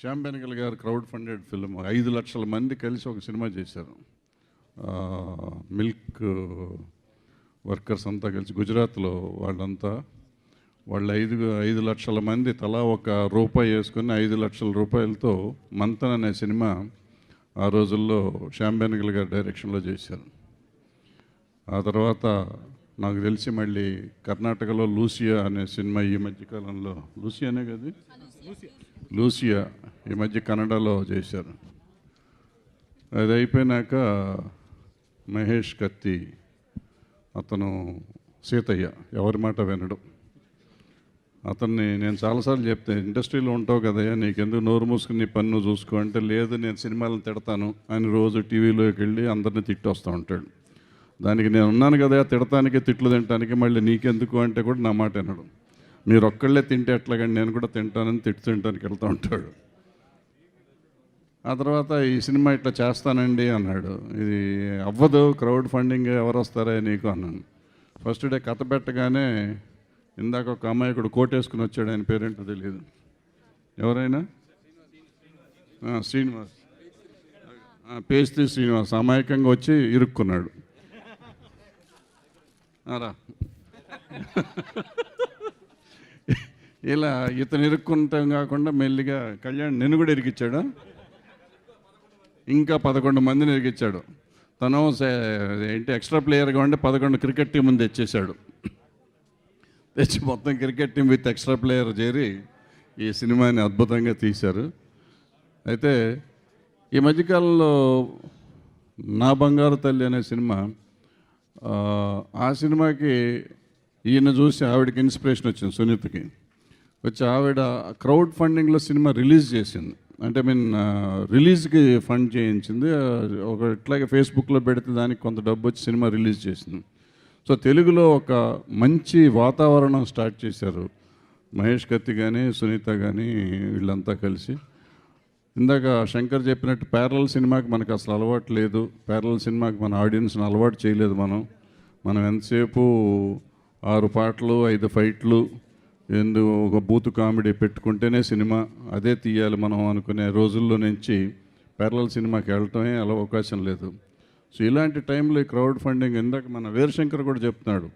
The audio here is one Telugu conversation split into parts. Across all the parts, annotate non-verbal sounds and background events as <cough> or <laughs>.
శ్యామ్ బెనగల్ గారు క్రౌడ్ ఫండెడ్ ఫిల్మ్ ఐదు లక్షల మంది కలిసి ఒక సినిమా చేశారు. మిల్క్ వర్కర్స్ అంతా కలిసి గుజరాత్లో వాళ్ళంతా వాళ్ళు ఐదు ఐదు లక్షల మంది తలా ఒక రూపాయి వేసుకుని ఐదు లక్షల రూపాయలతో మంతన్ అనే సినిమా ఆ రోజుల్లో శ్యామ్ బెనగల్ గారి డైరెక్షన్లో చేశారు. ఆ తర్వాత నాకు తెలిసి మళ్ళీ కర్ణాటకలో లూసియా అనే సినిమా ఈ మధ్యకాలంలో లూసియానే కదా లూసియా ఈ మధ్య కన్నడలో చేశారు. అది అయిపోయినాక మహేష్ కత్తి అతను సీతయ్య ఎవరి మాట వినడు. అతన్ని నేను చాలాసార్లు చెప్తే ఇండస్ట్రీలో ఉంటావు కదయ్యా నీకెందుకు నోరు మూసుకుని నీ పన్ను చూసుకో? అంటే లేదు నేను సినిమాలను తిడతాను అని రోజు టీవీలోకి వెళ్ళి అందరిని తిట్టి వస్తూ ఉంటాడు. దానికి నేను ఉన్నాను కదా తిడటానికి తిట్లు తినటానికి మళ్ళీ నీకెందుకు అంటే కూడా నా మాట వినడు. మీరు ఒక్కళ్ళే తింటే ఎట్లాగండి? నేను కూడా తింటానని తిట్టు తినడానికి వెళ్తూ ఉంటాడు. ఆ తర్వాత ఈ సినిమా ఇట్లా చేస్తానండి అన్నాడు. ఇది అవ్వదు క్రౌడ్ ఫండింగ్ ఎవరు వస్తారా నీకు అన్నాను. ఫస్ట్ డే కథ పెట్టగానే ఇందాక ఒక అమాయకుడు కోటేసుకుని వచ్చాడు ఆయన పేరేంటో తెలియదు ఎవరైనా? శ్రీనివాస్. పేస్తి శ్రీనివాస్ అమాయకంగా వచ్చి ఇరుక్కున్నాడు. ఆ, రా. ఇలా ఇతను ఇరుక్కుంటాం కాకుండా మెల్లిగా కళ్యాణ్ నిన్ను కూడా ఇరికిచ్చాడు. ఇంకా పదకొండు మందిని ఇరికిచ్చాడు. తను ఏంటి ఎక్స్ట్రా ప్లేయర్గా ఉండి పదకొండు క్రికెట్ టీం తెచ్చేశాడు. తెచ్చి మొత్తం cricket team with extra player చేరి ఈ సినిమాని అద్భుతంగా తీశారు. అయితే ఈ మధ్యకాలంలో నా బంగారు తల్లి అనే సినిమా ఆ, ఆ సినిమాకి ఈయన చూసి ఆవిడకి ఇన్స్పిరేషన్ వచ్చింది సునీతకి. వచ్చి ఆవిడ క్రౌడ్ ఫండింగ్లో సినిమా రిలీజ్ చేసింది. అంటే మీన్ రిలీజ్కి ఫండ్ చేయించింది. ఒక ఇట్లాగే ఫేస్బుక్లో పెడితే దానికి కొంత డబ్బు వచ్చి సినిమా రిలీజ్ చేసింది. సో తెలుగులో ఒక మంచి వాతావరణం స్టార్ట్ చేశారు. మహేష్ కత్తి కానీ సునీత కానీ వీళ్ళంతా కలిసి. ఇందాక శంకర్ చెప్పినట్టు ప్యారల్ సినిమాకి మనకు అసలు అలవాటు లేదు. ప్యారల్ సినిమాకి మన ఆడియన్స్ని అలవాటు చేయలేదు మనం. మనం ఎంతసేపు ఆరు పాటలు ఐదు ఫైట్లు ఎందు ఒక బూతు కామెడీ పెట్టుకుంటేనే సినిమా అదే తీయాలి మనం అనుకునే రోజుల్లో నుంచి ప్యారల్ సినిమాకి వెళ్ళటమే అలా అవకాశం లేదు. సో ఇలాంటి టైంలో ఈ క్రౌడ్ ఫండింగ్ ఇందాక మన వీరశంకర్ కూడా చెప్తున్నాడు.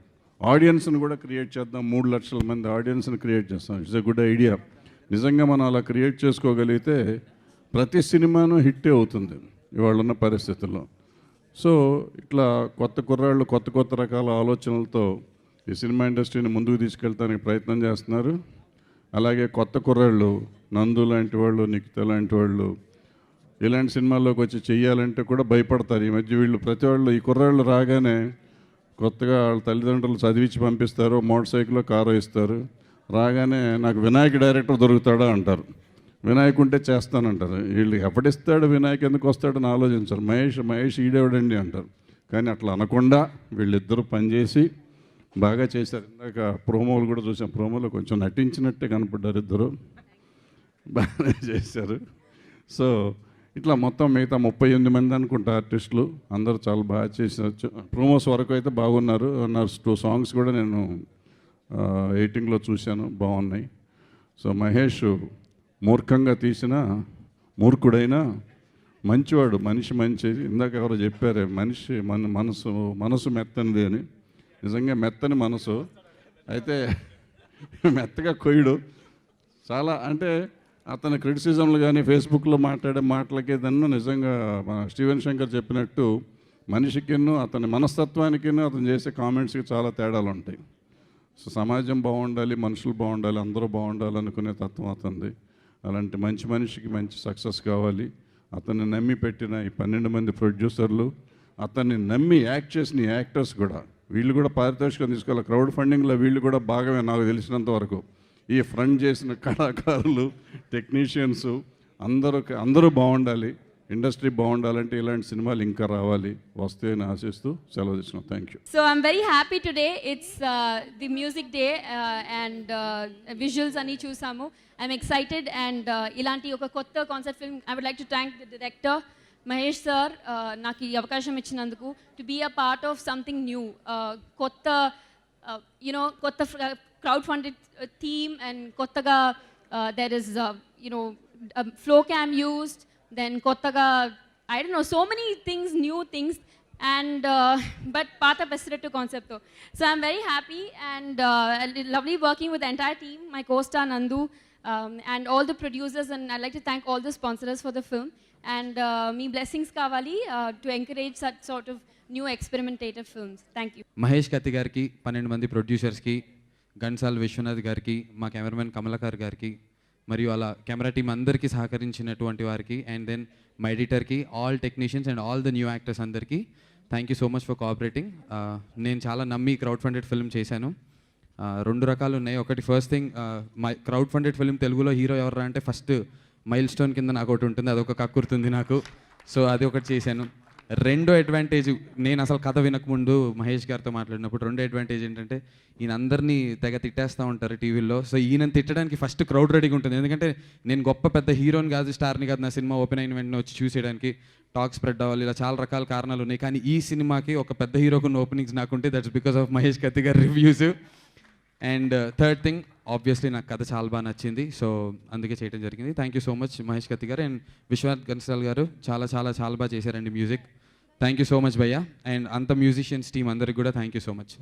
ఆడియన్స్ని కూడా క్రియేట్ చేద్దాం మూడు లక్షల మంది ఆడియన్స్ని క్రియేట్ చేస్తాం. ఇట్స్ ఎ గుడ్ ఐడియా నిజంగా మనం అలా క్రియేట్ చేసుకోగలిగితే ప్రతి సినిమాను హిట్టే అవుతుంది ఇవాళ ఉన్న పరిస్థితుల్లో. సో ఇట్లా కొత్త కుర్రాళ్ళు కొత్త కొత్త రకాల ఆలోచనలతో ఈ సినిమా ఇండస్ట్రీని ముందుకు తీసుకెళ్ళడానికి ప్రయత్నం చేస్తున్నారు. అలాగే కొత్త కుర్రాళ్ళు నందు లాంటి వాళ్ళు నిఖిత లాంటి వాళ్ళు ఇలాంటి సినిమాల్లోకి వచ్చి చెయ్యాలంటే కూడా భయపడతారు. ఈ మధ్య వీళ్ళు ప్రతి వాళ్ళు ఈ కుర్రాళ్ళు రాగానే కొత్తగా వాళ్ళ తల్లిదండ్రులు చదివించి పంపిస్తారు మోటార్ సైకిల్లో కారు ఇస్తారు రాగానే నాకు వినాయక డైరెక్టర్ దొరుకుతాడా అంటారు. వినాయక్ ఉంటే చేస్తానంటారు. వీళ్ళు ఎప్పటిస్తాడు వినాయక్ ఎందుకు వస్తాడని ఆలోచించారు. మహేష్ మహేష్ ఈడేవాడండి అంటారు. కానీ అట్లా అనకుండా వీళ్ళిద్దరూ పనిచేసి బాగా చేశారు. ఇందాక ప్రోమోలు కూడా చూసాం ప్రోమోలో కొంచెం నటించినట్టే కనపడ్డారు ఇద్దరు. బాగానే చేశారు. సో ఇట్లా మొత్తం మిగతా ముప్పై ఎనిమిది మంది అనుకుంటా ఆర్టిస్టులు. అందరూ చాలా బాగా చేసారు ప్రోమోస్ వరకు అయితే బాగున్నారు. టూ సాంగ్స్ కూడా నేను ఎయిటింగ్లో చూశాను. బాగున్నాయి. సో మహేష్ మూర్ఖంగా తీసిన మూర్ఖుడైనా మంచివాడు మనిషి మంచిది. ఇందాక ఎవరో చెప్పారే మనిషి మన మనసు మనసు మెత్తనిది అని. నిజంగా మెత్తని మనసు. అయితే <laughs> మెత్తగా కొయ్యడు. చాలా అంటే అతని క్రిటిసిజంలు కానీ ఫేస్బుక్లో మాట్లాడే మాటలకి ఏదన్నా నిజంగా మన స్టీవెన్ శంకర్ చెప్పినట్టు మనిషికిను అతని మనస్తత్వానికిను అతను చేసే కామెంట్స్కి చాలా తేడాలు ఉంటాయి సో సమాజం బాగుండాలి మనుషులు బాగుండాలి అందరూ బాగుండాలి అనుకునే తత్వం అతనిది. అలాంటి మంచి మనిషికి మంచి సక్సెస్ కావాలి. అతన్ని నమ్మి పెట్టిన ఈ పన్నెండు మంది ప్రొడ్యూసర్లు అతన్ని నమ్మి యాక్ట్ చేసిన ఈ యాక్టర్స్ కూడా వీళ్ళు కూడా పారితోషికం తీసుకోవాలి. క్రౌడ్ ఫండింగ్లో వీళ్ళు కూడా భాగమే నాకు తెలిసినంత వరకు. ఈ ఫ్రంట్ చేసిన కళాకారులు టెక్నీషియన్స్ అందరూ అందరూ బాగుండాలి. ఇండస్ట్రీ బాగుండాలంటే ఇలాంటి సినిమాలు ఇంకా రావాలి. వస్తాయని ఆశిస్తూ సెలవు తీసుకున్నాం. Thank you so I'm very happy today. It's the music day and visuals and చూసాము. ఐఎమ్ ఎక్సైటెడ్ అండ్ ఇలాంటి ఒక కొత్త concept film I would like to thank the director Mahesh sir నాకు ఈ అవకాశం ఇచ్చినందుకు to be a part of something new కొత్త యునో కొత్త క్రౌడ్ ఫండెడ్ థీమ్ అండ్ కొత్తగా there is you know flow cam used, then kottaga, I don't know, so many things, new things, and uh, <laughs> but pata pesrettu concept. So I'm very happy and uh, lovely working with the entire team, my co-star Nandu, um, and all the producers, and I'd like to thank all the And me blessings కావాలి to encourage such sort of new experimentative films thank you Mahesh Kathi గారికి పన్నెండు మంది ప్రొడ్యూసర్స్కి గన్సాల్ విశ్వనాథ్ గారికి మా కెమెరామెన్ కమలాకర్ గారికి మరియు అలా కెమెరా టీం అందరికీ సహకరించినటువంటి వారికి అండ్ దెన్ మా ఎడిటర్కి all technicians and all the new actors అందరికీ thank you so much for cooperating నేను చాలా నమ్మి క్రౌడ్ ఫండెడ్ ఫిల్మ్ చేశాను uh, రెండు రకాలు ఉన్నాయి. ఒకటి first thing my crowd funded film తెలుగులో హీరో ఎవరా అంటే ఫస్ట్ మైల్ స్టోన్ కింద నాకు ఒకటి ఉంటుంది అదొక కక్కుర్తుంది నాకు. సో అది ఒకటి చేశాను. రెండో అడ్వాంటేజ్ నేను అసలు కథ వినకముందు మహేష్ గారితో మాట్లాడినప్పుడు రెండో అడ్వాంటేజ్ ఏంటంటే ఈయన అందరినీ తెగ తిట్టేస్తూ ఉంటారు టీవీలో సో ఈయన తిట్టడానికి ఫస్ట్ క్రౌడ్ రెడీగా ఉంటుంది. ఎందుకంటే నేను గొప్ప పెద్ద హీరోని కాదు స్టార్ని కాదు నా సినిమా ఓపెన్ అయిన వెంటనే వచ్చి చూసేయడానికి టాక్ స్ప్రెడ్ అవ్వాలి ఇలా చాలా రకాల కారణాలు ఉన్నాయి. కానీ ఈ సినిమాకి ఒక పెద్ద హీరోకున్న ఓపెనింగ్స్ నాకుంటే that's because of Mahesh Kathi గారి reviews and third thing obviously నాకు కథ చాలా బాగా నచ్చింది. సో అందుకే చేయడం జరిగింది. Thank you so much Mahesh Kathi గారు. అండ్ విశ్వనాథ్ గన్సాల్ గారు చాలా చాలా చాలా బాగా చేశారండి music thank you so much భయ్య. అండ్ అంత మ్యూజిషియన్స్ టీం అందరికి కూడా థ్యాంక్ యూ సో మచ్